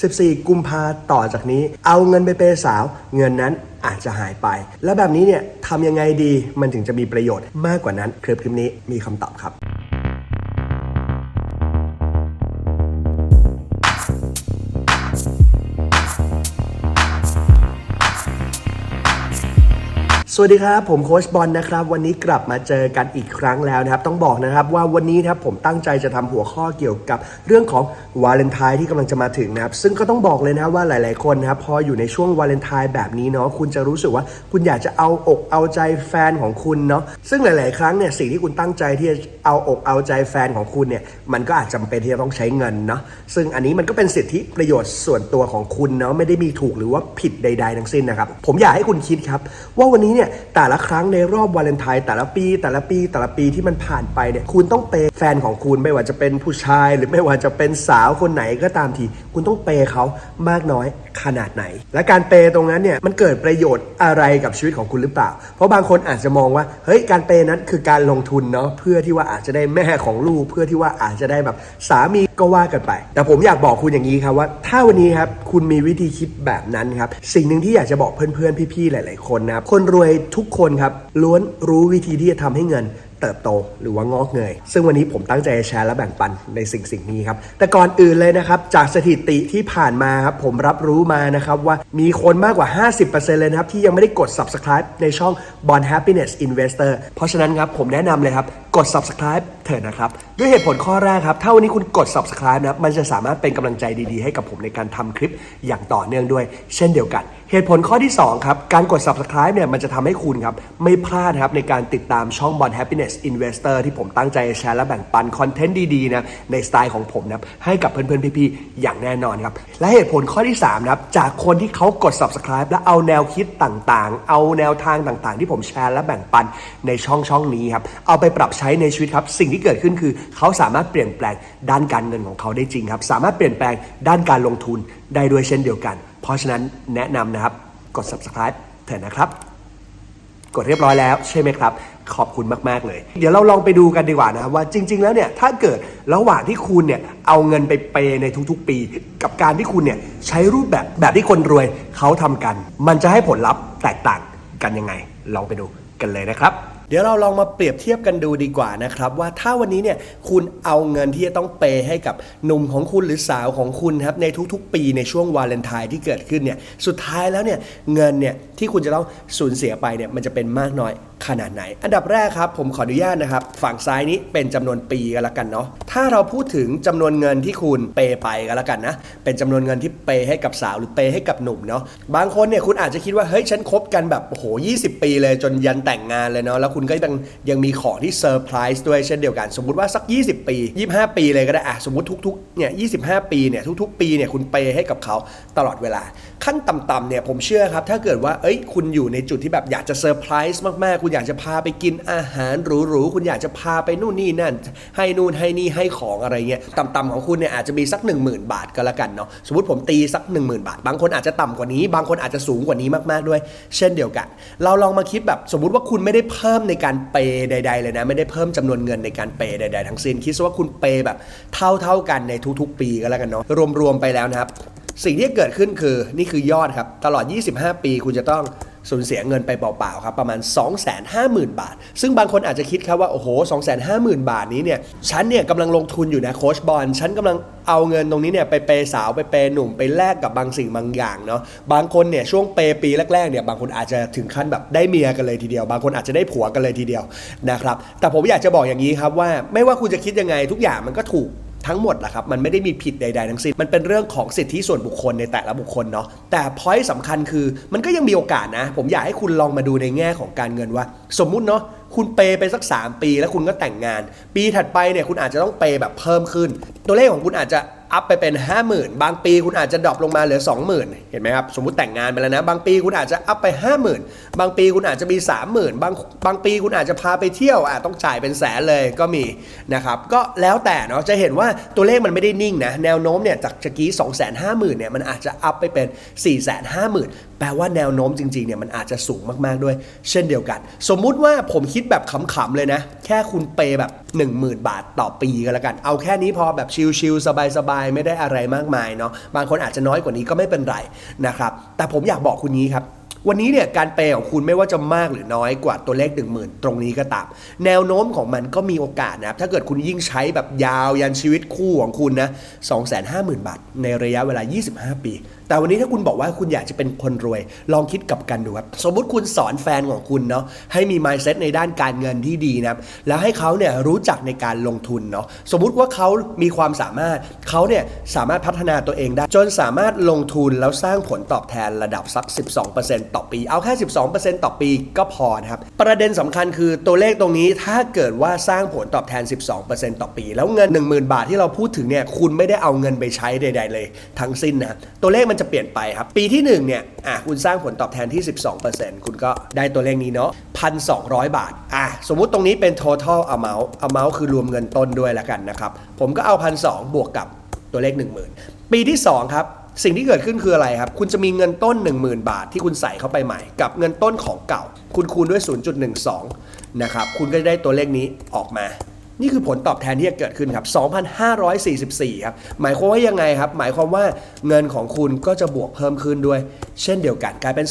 14 กุมภาต่อจากนี้ เอาเงินไปเปย์สาว เงินนั้นอาจจะหายไป แล้วแบบนี้เนี่ยทำยังไงดีมันถึงจะมีประโยชน์มากกว่านั้นคลิปคลิปนี้มีคำตอบครับ สวัสดีครับผมโคชบอลนะครับ วันนี้กลับมาเจอกันอีกครั้งแล้วนะครับ ต้องบอกนะครับว่าวันนี้นะครับผมตั้งใจจะทำหัวข้อเกี่ยวกับเรื่องของวาเลนไทน์ที่กำลังจะมาถึงนะครับ ซึ่งก็ต้องบอกเลยนะว่าหลาย ๆคนนะครับพออยู่ในช่วงวาเลนไทน์แบบนี้เนาะคุณจะรู้สึกว่าคุณอยากจะเอาอกเอาใจแฟนของคุณเนาะซึ่งหลาย ๆ ครั้งเนี่ยสิ่งที่คุณตั้งใจที่จะเอาอกเอาใจแฟนของคุณเนี่ยมันก็อาจจำเป็นที่จะต้องใช้เงินเนาะซึ่งอันนี้มันก็เป็นสิทธิประโยชน์ส่วนตัวของคุณเนาะไม่ได้มีถูกหรือว่าผิดใด ๆ ทั้งสิ้นนะครับผมอยากให้คุณคิดครับว่าวันนี้เนี่ยแต่ละครั้งในรอบวาเลนไทน์แต่ละปี แต่ละปีแต่ละปีที่มันผ่านไปเนี่ยคุณต้องเปแฟนของคุณไม่ว่าจะเป็นผู้ชาย หรือไม่ว่าจะเป็นสาวคนไหนก็ตามที คุณต้องเปเขามากน้อยขนาดไหน และการเปย์ตรงนั้นเนี่ยมันเกิดประโยชน์อะไรกับชีวิตของคุณหรือเปล่า เพราะบางคนอาจจะมองว่าเฮ้ยการเปย์นั้นคือการลงทุนเนาะเพื่อที่ว่าอาจจะได้แม่ของลูก เพื่อที่ว่าอาจจะได้แบบสามีก็ว่ากันไป แต่ผมอยากบอกคุณอย่างนี้ครับว่า ถ้าวันนี้ครับคุณมีวิธีคิดแบบนั้นครับสิ่งหนึ่งที่อยากจะบอกเพื่อนๆพี่ๆหลาย ๆคนนะครับคนรวยทุกคนครับล้วนรู้วิธีที่จะทำให้เงิน เติบโตหรือว่างอกเงย ซึ่งวันนี้ผมตั้งใจแชร์และแบ่งปันในสิ่งสิ่งนี้ครับ แต่ก่อนอื่นเลยนะครับ จากสถิติที่ผ่านมาครับ ผมรับรู้มานะครับว่ามีคนมากกว่า 50%เลยนะครับ ที่ยังไม่ได้กด subscribe ในช่อง Bond Happiness Investor เพราะฉะนั้นครับผมแนะนำเลยครับกด subscribe เถิดนะครับ ด้วยเหตุผลข้อแรกครับ ถ้าวันนี้คุณกด subscribe นะครับ มันจะสามารถเป็นกำลังใจดีๆ ให้กับผมในการทำคลิปอย่างต่อเนื่องด้วย เช่นเดียวกัน เหตุผลข้อที่ 2 ครับ การกด subscribe เนี่ยมันจะทำให้คุณครับ ไม่พลาดครับในการติดตามช่อง Bond Happiness Investor ที่ผมตั้งใจแชร์และแบ่งปันคอนเทนต์ดีๆนะในสไตล์ของผมนะครับให้กับเพื่อนๆพี่ๆอย่างแน่นอนครับและเหตุผลข้อที่3นะครับจากคนที่เขากด subscribe และเอาแนวคิดต่างๆ เอาแนวทางต่างๆ ที่ผมแชร์และแบ่งปันในช่องช่องนี้ครับเอาไปปรับใช้ในชีวิตครับ สิ่งที่เกิดขึ้นคือเขาสามารถเปลี่ยนแปลงด้านการเงินของเขาได้จริงครับ สามารถเปลี่ยนแปลงด้านการลงทุนได้ด้วยเช่นเดียวกัน เพราะฉะนั้นแนะนำนะครับกด subscribe เถอะนะครับ กดเรียบร้อยแล้วใช่ไหมครับ ขอบคุณมากๆเลย เดี๋ยวเราลองไปดูกันดีกว่านะครับว่าจริง ๆ แล้วเนี่ยถ้าเกิดระหว่างที่คุณเนี่ยเอาเงินไปเปย์ในทุกๆ ปี กับการที่คุณเนี่ยใช้รูปแบบแบบที่คนรวยเขาทำกัน มันจะให้ผลลัพธ์แตกต่างกันยังไง ลองไปดูกันเลยนะครับ เดี๋ยวเราลองมาเปรียบเทียบกันดูดีกว่านะครับว่าถ้าวันนี้เนี่ยคุณเอาเงินที่จะต้องเปย์ให้กับหนุ่มของคุณหรือสาวของคุณครับในทุกๆ ปีในช่วงวาเลนไทน์ที่เกิดขึ้นเนี่ยสุดท้ายแล้วเนี่ยเงินเนี่ยที่คุณจะต้องสูญเสียไปเนี่ยมันจะเป็นมากน้อย ขนาดไหน อันดับแรกครับ ผมขออนุญาตนะครับ ฝั่งซ้ายนี้เป็นจำนวนปีกันละกันเนาะถ้าเราพูดถึงจำนวนเงินที่คุณเปย์ไปกันละกันนะ เป็นจำนวนเงินที่เปย์ให้กับสาวหรือเปย์ให้กับหนุ่มเนาะบางคนเนี่ยคุณอาจจะคิดว่าเฮ้ยฉันคบกันแบบโอ้โห20 ปีเลยจนยันแต่งงานเลยเนาะแล้วคุณก็ยังยังมีของที่เซอร์ไพรส์ด้วยเช่นเดียวกัน สมมุติว่าสัก 20 ปี 25 ปีเลยก็ได้อะสมมติทุกๆเนี่ย25 ปีเนี่ยทุก ๆ ปีเนี่ยคุณเปย์ให้กับเขาตลอดเวลา ขั้นต่ำๆเนี่ยผมเชื่อครับถ้าเกิดว่าเอ้ยคุณอยู่ในจุดที่แบบอยากจะเซอร์ไพรส์มากๆคุณอยากจะพาไปกินอาหารหรูๆคุณอยากจะพาไปนู่นนี่นั่น ให้นู่นให้นี่ให้ของอะไรเงี้ยต่ำๆของคุณเนี่ยอาจจะมีสัก 10,000 บาทก็แล้วกันเนาะสมมติผมตีสัก 10,000 บาท บางคนอาจจะต่ำกว่านี้ บางคนอาจจะสูงกว่านี้มากๆด้วย เช่นเดียวกัน เราลองมาคิดแบบสมมติว่าคุณไม่ได้เพิ่มในการเปย์ใด ๆ เลยนะ ไม่ได้เพิ่มจำนวนเงินในการเปย์ใด ๆ ทั้งสิ้นคิดซะว่าคุณเปย์แบบเท่า ๆกันในทุก ๆ ปีก็แล้วกันเนาะรวมๆไปแล้วนะครับสิ่งที่เกิดขึ้นคือนี่คือยอดครับตลอด 25 ปีคุณจะต้อง สูญเสียเงินไปเปล่าๆครับประมาณ 250,000 บาท ซึ่งบางคนอาจจะคิดครับว่าโอ้โห250,000 บาทนี้เนี่ยฉันเนี่ยกำลังลงทุนอยู่นะโค้ชบอลฉันกำลังเอาเงินตรงนี้เนี่ยไปเปสาวไปเปหนุ่มไปแลกกับบางสิ่งบางอย่างเนาะบางคนเนี่ยช่วงเปปีแรกๆเนี่ยบางคนอาจจะถึงขั้นแบบได้เมียกันเลยทีเดียว บางคนอาจจะได้ผัวกันเลยทีเดียวนะครับแต่ผมอยากจะบอกอย่างนี้ครับว่าไม่ว่าคุณจะคิดยังไงทุกอย่างมันก็ถูก ทั้งหมดแหละครับ มันไม่ได้มีผิดใด ๆ ทั้งสิ้น มันเป็นเรื่องของสิทธิส่วนบุคคลในแต่ละบุคคลเนาะ แต่พอยต์สำคัญคือ มันก็ยังมีโอกาสนะ ผมอยากให้คุณลองมาดูในแง่ของการเงินว่า สมมุติเนาะ คุณเปย์ไปสัก 3 ปี แล้วคุณก็แต่งงาน ปีถัดไปเนี่ย คุณอาจจะต้องเปย์แบบเพิ่มขึ้น ตัวเลขของคุณอาจจะ อัพไปเป็น 50,000 บางปีคุณอาจจะดรอปลงมาเหลือ 20,000 เห็นไหมครับ สมมุติแต่งงานไปแล้วนะ บางปีคุณอาจจะอัพไป 50,000 บางปีคุณอาจจะมี 30,000 บางบางปีคุณอาจจะพาไปเที่ยวอะต้องจ่ายเป็นแสนเลยก็มีนะครับ ก็แล้วแต่เนาะจะเห็นว่าตัวเลขมันไม่ได้นิ่งนะ แนวโน้มเนี่ยจากตะกี้ 250,000 เนี่ยมันอาจจะอัพไปเป็น 450,000 แปลว่าแนวโน้มจริงๆเนี่ยมันอาจจะสูงมากๆด้วย เช่นเดียวกัน สมมุติว่าผมคิดแบบขำๆเลยนะ แค่คุณเปย์แบบ 10,000 บาทต่อปีก็แล้วกัน เอาแค่นี้พอแบบชิลๆสบายๆ ไม่ได้อะไรมากมายเนาะบางคนอาจจะน้อยกว่านี้ก็ไม่เป็นไรนะครับแต่ผมอยากบอกคุณนี้ครับวันนี้เนี่ยการเปย์ของคุณไม่ว่าจะมากหรือน้อยกว่าตัวเลข 1 0,000 ตรงนี้ก็ตาม แนวโน้มของมันก็มีโอกาสนะครับ ถ้าเกิดคุณยิ่งใช้แบบยาวยันชีวิตคู่ของคุณนะ 250,000 บาท ในระยะเวลา 25 ปี แต่วันนี้ถ้าคุณบอกว่าคุณอยากจะเป็นคนรวย ลองคิดกับกันดูครับ สมมติคุณสอนแฟนของคุณเนาะให้มี mindset ในด้านการเงินที่ดีนะครับแล้วให้เขาเนี่ยรู้จักในการลงทุนเนาะสมมุติว่าเขามีความสามารถเขาเนี่ยสามารถพัฒนาตัวเองได้ จนสามารถลงทุนแล้วสร้างผลตอบแทนระดับสัก 12%ต่อปี เอาแค่ 12%ต่อปีก็พอนะครับประเด็นสำคัญคือตัวเลขตรงนี้ถ้าเกิดว่าสร้างผลตอบแทน 12%ต่อปี แล้วเงิน 10,000 บาทที่เราพูดถึงเนี่ยคุณไม่ได้เอาเงินไปใช้ใด ๆ เลย ทั้งสิ้นนะตัวเลขมันจะเปลี่ยนไปครับ ปีที่ 1 เนี่ยอะคุณสร้างผลตอบแทนที่ 12%คุณก็ได้ตัวเลขนี้เนาะ1,200 บาทอะสมมุติตรงนี้เป็น total amount amount คือรวมเงินต้นด้วยละกันนะครับ ผมก็เอา 1,200 บวกกับตัวเลข 10,000 ปีที่ 2 ครับสิ่งที่เกิดขึ้นคืออะไรครับ คุณจะมีเงินต้น 10,000 บาทที่คุณใส่เข้าไปใหม่ กับเงินต้นของเก่า คุณคูณด้วย 0.12 นะครับ คุณก็จะได้ตัวเลขนี้ออกมา นี่คือผลตอบแทนที่จะเกิดขึ้นครับ 2,544 ครับ หมายความว่ายังไงครับ หมายความว่าเงินของคุณก็จะบวกเพิ่มขึ้นด้วย เช่นเดียวกันกลายเป็น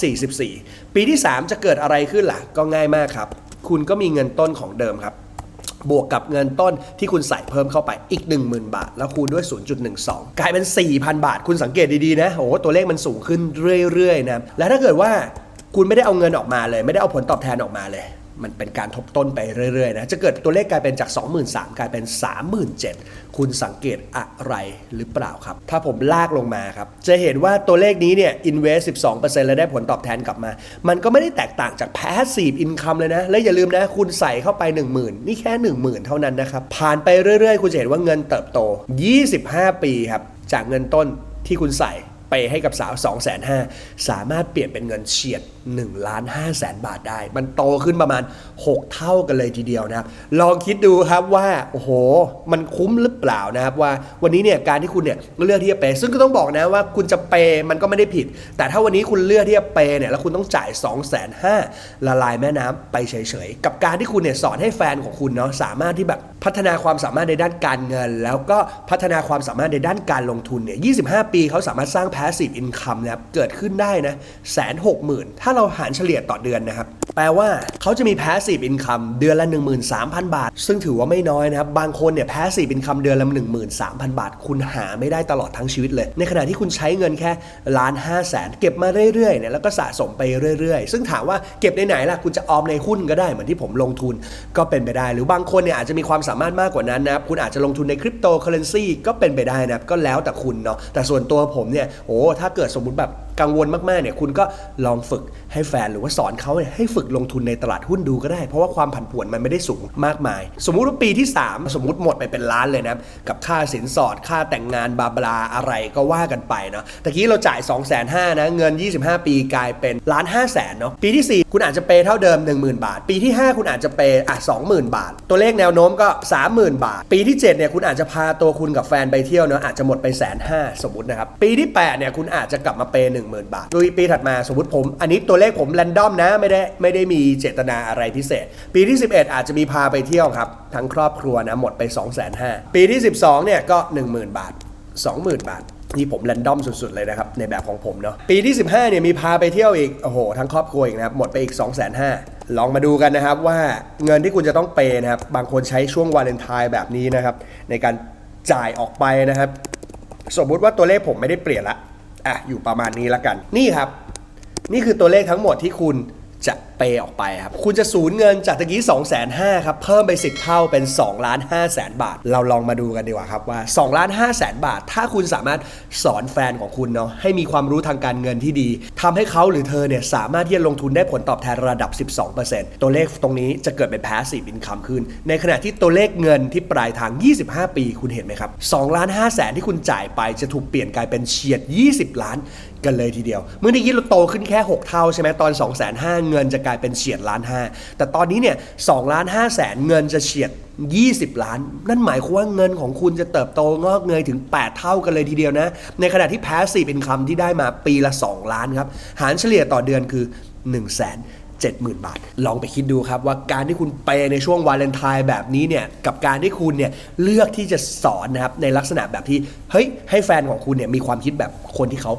23,744 ปีที่ 3 จะเกิดอะไรขึ้นล่ะ ก็ง่ายมากครับ คุณก็มีเงินต้นของเดิมครับ บวกกับเงินต้นที่คุณใส่เพิ่มเข้าไปอีก 10,000 บาท แล้วคูณด้วย 0.12 กลายเป็น 4,000 บาท คุณสังเกตดีๆนะ โอ้โหตัวเลขมันสูงขึ้นเรื่อยๆนะ และถ้าเกิดว่าคุณไม่ได้เอาเงินออกมาเลย ไม่ได้เอาผลตอบแทนออกมาเลย มันเป็นการทบต้นไปเรื่อยๆนะจะเกิดตัวเลขกลายเป็นจาก 23,000กลายเป็น 37,000 คุณสังเกตอะไรหรือเปล่าครับ ถ้าผมลากลงมาครับ จะเห็นว่าตัวเลขนี้เนี่ย invest 12%แล้วได้ผลตอบแทนกลับมา มันก็ไม่ได้แตกต่างจาก passive income เลยนะ และอย่าลืมนะคุณใส่เข้าไป 10,000 นี่แค่ 10,000 เท่านั้นนะครับ ผ่านไปเรื่อยๆ คุณจะเห็นว่าเงินเติบโต 25 ปีครับจากเงินต้นที่คุณใส่ ไปให้กับสาว 2 5 0 0 0สามารถเปลี่ยนเป็นเงินเฉียด1ล้าน5แสนบาทได้ มันโตขึ้นประมาณ 6 เท่ากันเลยทีเดียวนะครับ ลองคิดดูครับว่า โอ้โห มันคุ้มหรือเปล่านะครับ ว่าวันนี้เนี่ยการที่คุณเนี่ยเลือกที่จะเปย์ซึ่งก็ต้องบอกนะว่าคุณจะเปย์มันก็ไม่ได้ผิด แต่ถ้าวันนี้คุณเลือกที่จะเปย์เนี่ยแล้วคุณต้องจ่าย 2 5 0 0 0ละลายแม่น้ำไปเฉยๆ กับการที่คุณเนี่ยสอนให้แฟนของคุณเนาะสามารถที่แบบพัฒนาความสามารถในด้านการเงิน แล้วก็พัฒนาความสามารถในด้านการลงทุนเนี่ย25 ปีเขาสามารถสร้าง passive income นะครับเกิดขึ้นได้นะแสนหกหมื่นถ้าเราหารเฉลี่ยต่อเดือนนะครับแปลว่าเขาจะมี passive income เดือนละ 13,000 บาท ซึ่งถือว่าไม่น้อยนะครับ บางคนเนี่ย passive income เดือนละ 13,000 บาท คุณหาไม่ได้ตลอดทั้งชีวิตเลย ในขณะที่คุณใช้เงินแค่ล้านห้าแสนเก็บมาเรื่อยๆเนี่ยแล้วก็สะสมไปเรื่อยๆ ซึ่งถามว่าเก็บในไหนล่ะ คุณจะออมในหุ้นก็ได้เหมือนที่ผมลงทุนก็เป็นไปได้ หรือบางคนเนี่ยอาจจะมีความสามารถมากกว่านั้นนะครับคุณอาจจะลงทุนในคริปโตเคอเรนซีก็เป็นไปได้นะครับก็แล้วแต่คุณเนาะแต่ส่วนตัวผมเนี่ยอ้ถ้าเกิดสมมติแบบ กังวลมากๆเนี่ยคุณก็ลองฝึกให้แฟนหรือว่าสอนเขาเนี่ยให้ฝึกลงทุนในตลาดหุ้นดูก็ได้ เพราะว่าความผันผวนมันไม่ได้สูงมากมาย สมมุติว่าปีที่ 3 สมมุติหมดไปเป็นล้านเลยนะครับกับค่าสินสอดค่าแต่งงานบาบลาอะไรก็ว่ากันไปเนาะตะกี้เราจ่าย 2 5 0 0 0นะเงิน 25 ปีกลายเป็นล้าน5 0 0 0เนาะปีที่ 4 คุณอาจจะเปย์เท่าเดิม 10,000 บาท ปีที่ 5 คุณอาจจะเปย์อะ20,000 บาท ตัวเลขแนวโน้มก็ 30,000 บาท ปีที่ 7เนี่ยคุณอาจจะพาตัวคุณกับแฟนไปเที่ยวเนาะอาจจะหมดไปแสนห้าสมมตินะครับปีที่8เนี่ยคุณอาจจะกลับมาเปย์10,000 บาท โดยปีถัดมาสมมติผม อันนี้ตัวเลขผมแรนดอมนะไม่ได้ไม่ได้มีเจตนาอะไรพิเศษ ปีที่ 11 อาจจะมีพาไปเที่ยวครับ ทั้งครอบครัวนะหมดไป 2 5 0 0 0ปีที่ 12เนี่ยก็ 10,000 บาท 20,000 บาทนี่ผมแรนดอมสุด ๆ เลยนะครับ ในแบบของผมเนาะปีที่ 15เนี่ยมีพาไปเที่ยวอีก โอ้โห ทั้งครอบครัวอีกนะครับ หมดไปอีก 2 5 0 0 0ลองมาดูกันนะครับว่าเงินที่คุณจะต้องเปย์นะครับ บางคนใช้ช่วงวาเลนไทน์แบบนี้นะครับ ในการจ่ายออกไปนะครับ สมมุติว่าตัวเลขผมไม่ได้เปลี่ยนละ อะอยู่ประมาณนี้ละกัน นี่ครับ นี่คือตัวเลขทั้งหมดที่คุณจะ เปย์ออกไปครับ คุณจะสูญเงินจากตะกี้2 5 0 0 0ครับ เพิ่มไป 10 เท่าเป็น2ล้าน5แสนบาท เราลองมาดูกันดีกว่าครับว่า2ล้าน5แสนบาท ถ้าคุณสามารถสอนแฟนของคุณเนาะให้มีความรู้ทางการเงินที่ดีทำให้เขาหรือเธอเนี่ยสามารถที่จะลงทุนได้ผลตอบแทนระดับ 12%ตัวเลขตรงนี้จะเกิดเป็น passive income ขึ้น ในขณะที่ตัวเลขเงินที่ปลายทาง 25 ปีคุณเห็นไหมครับ2ล้าน5แสนที่คุณจ่ายไปจะถูกเปลี่ยนกลายเป็นเฉียด 20 ล้านกันเลยทีเดียว เมื่อกี้เราโตขึ้นแค่ 6 เท่าใช่ไหมตอน 2 5 0 0 0เงินจะกลายเป็นเฉียดล้านห้าแต่ตอนนี้เนี่ยสองล้านห้าแสนเงินจะเฉียด 20 ล้าน นั่นหมายความว่าเงินของคุณจะเติบโตงอกเงยถึง 8 เท่ากันเลยทีเดียวนะ ในขณะที่แพสซีฟเป็นคำที่ได้มาปีละ 2 ล้านครับ หารเฉลี่ยต่อเดือนคือ 1 0 0 0 0แสน 70,000 บาท ลองไปคิดดูครับว่าการที่คุณเปในช่วงวาเลนไทน์แบบนี้เนี่ยกับการที่คุณเนี่ยเลือกที่จะสอนนะครับในลักษณะแบบที่เฮ้ยให้แฟนของคุณเนี่ยมีความคิดแบบคนที่เขา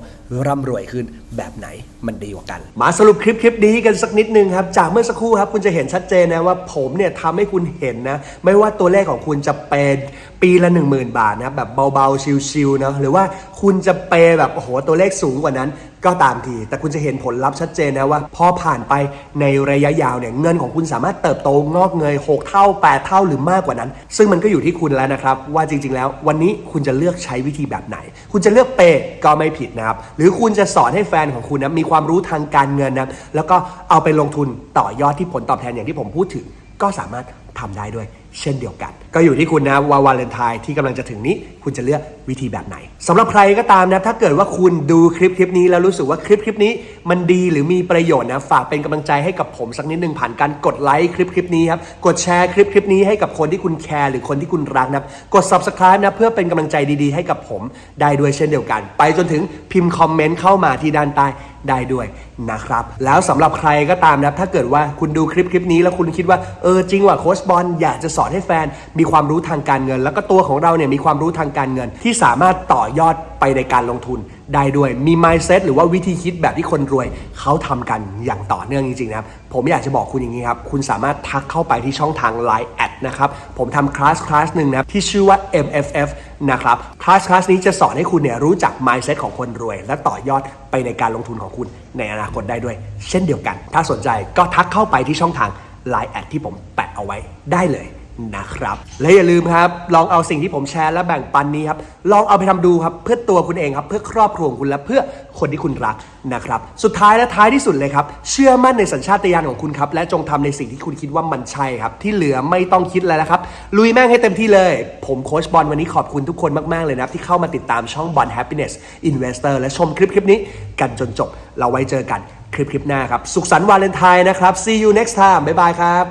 ร่ำรวยขึ้นแบบไหนมันดีกว่ากัน มาสรุปคลิปคลิปนี้กันสักนิดนึงครับ จากเมื่อสักครู่ครับคุณจะเห็นชัดเจนนะว่าผมเนี่ยทำให้คุณเห็นนะ ไม่ว่าตัวเลขของคุณจะเป็นปีละ 10,000 บาทนะครับแบบเบาๆชิลๆนะหรือว่าคุณจะเปแบบโอ้โหตัวเลขสูงกว่านั้น ก็ตามที แต่คุณจะเห็นผลลัพธ์ชัดเจนนะว่าพอผ่านไปในระยะยาวเนี่ยเงินของคุณสามารถเติบโตงอกเงย 6 เท่า 8 เท่าหรือมากกว่านั้น ซึ่งมันก็อยู่ที่คุณแล้วนะครับ ว่าจริง ๆ แล้ว วันนี้คุณจะเลือกใช้วิธีแบบไหน คุณจะเลือกเปย์ก็ไม่ผิดนะครับ หรือคุณจะสอนให้แฟนของคุณนะมีความรู้ทางการเงินนะแล้วก็เอาไปลงทุนต่อยอดที่ผลตอบแทนอย่างที่ผมพูดถึง ก็สามารถทำได้ด้วย เช่นเดียวกัน ก็อยู่ที่คุณนะว่าวาเลนไทน์ที่กำลังจะถึงนี้ คุณจะเลือกวิธีแบบไหนสำหรับใครก็ตามนะถ้าเกิดว่าคุณดูคลิปคลิปนี้แล้วรู้สึกว่าคลิปคลิปนี้ มันดีหรือมีประโยชน์นะฝากเป็นกำลังใจให้กับผมสักนิดหนึ่งผ่านการกดไลค์คลิปคลิปนี้ครับกดแชร์คลิปคลิปนี้ให้กับคนที่คุณแคร์หรือคนที่คุณรักนะกด subscribe นะเพื่อเป็นกำลังใจดีๆ ให้กับผมได้ด้วยเช่นเดียวกัน ไปจนถึงพิมพ์คอมเมนต์เข้ามาที่ด้านใต้ได้ด้วยนะครับ แล้วสำหรับใครก็ตามนะถ้าเกิดว่าคุณดูคลิปคลิปนี้แล้วคุณคิดว่าเออจริงว่ะโค้ชบอลอยากจะสอนให้แฟนมีีความรู้ทางการเงิน แล้วก็ตัวของเราเนี่ยมีความรู้ทางการเงิน ที่สามารถต่อยอดไปในการลงทุนได้ด้วยมี mindset หรือว่าวิธีคิดแบบที่คนรวยเขาทำกันอย่างต่อเนื่องจริงๆนะครับผมอยากจะบอกคุณอย่างนี้ครับ คุณสามารถทักเข้าไปที่ช่องทาง Line แอดนะครับ ผมทำคลาสคลาสหนึ่งนะครับ ที่ชื่อว่า MFF นะครับ คลาสคลาสนี้จะสอนให้คุณเนี่ยรู้จัก mindset ของคนรวย และต่อยอดไปในการลงทุนของคุณในอนาคตได้ด้วย เช่นเดียวกัน ถ้าสนใจก็ทักเข้าไปที่ช่องทาง Line แอดที่ผมแปะเอาไว้ได้เลย นะครับ และอย่าลืมครับ ลองเอาสิ่งที่ผมแชร์และแบ่งปันนี้ครับ ลองเอาไปทำดูครับ เพื่อตัวคุณเองครับ เพื่อครอบครัวของคุณและเพื่อคนที่คุณรักนะครับ สุดท้ายและท้ายที่สุดเลยครับ เชื่อมั่นในสัญชาตญาณของคุณครับ และจงทำในสิ่งที่คุณคิดว่ามันใช่ครับ ที่เหลือไม่ต้องคิดแล้วนะครับ ลุยแม่งให้เต็มที่เลย ผมโค้ชบอลวันนี้ขอบคุณทุกคนมากๆเลยนะครับที่เข้ามาติดตามช่องบอล Happiness Investor และชมคลิปคลิปนี้กันจนจบ เราไว้เจอกันคลิปคลิปหน้าครับ สุขสันต์วาเลนไทน์นะครับ see you next time บ๊ายบายครับ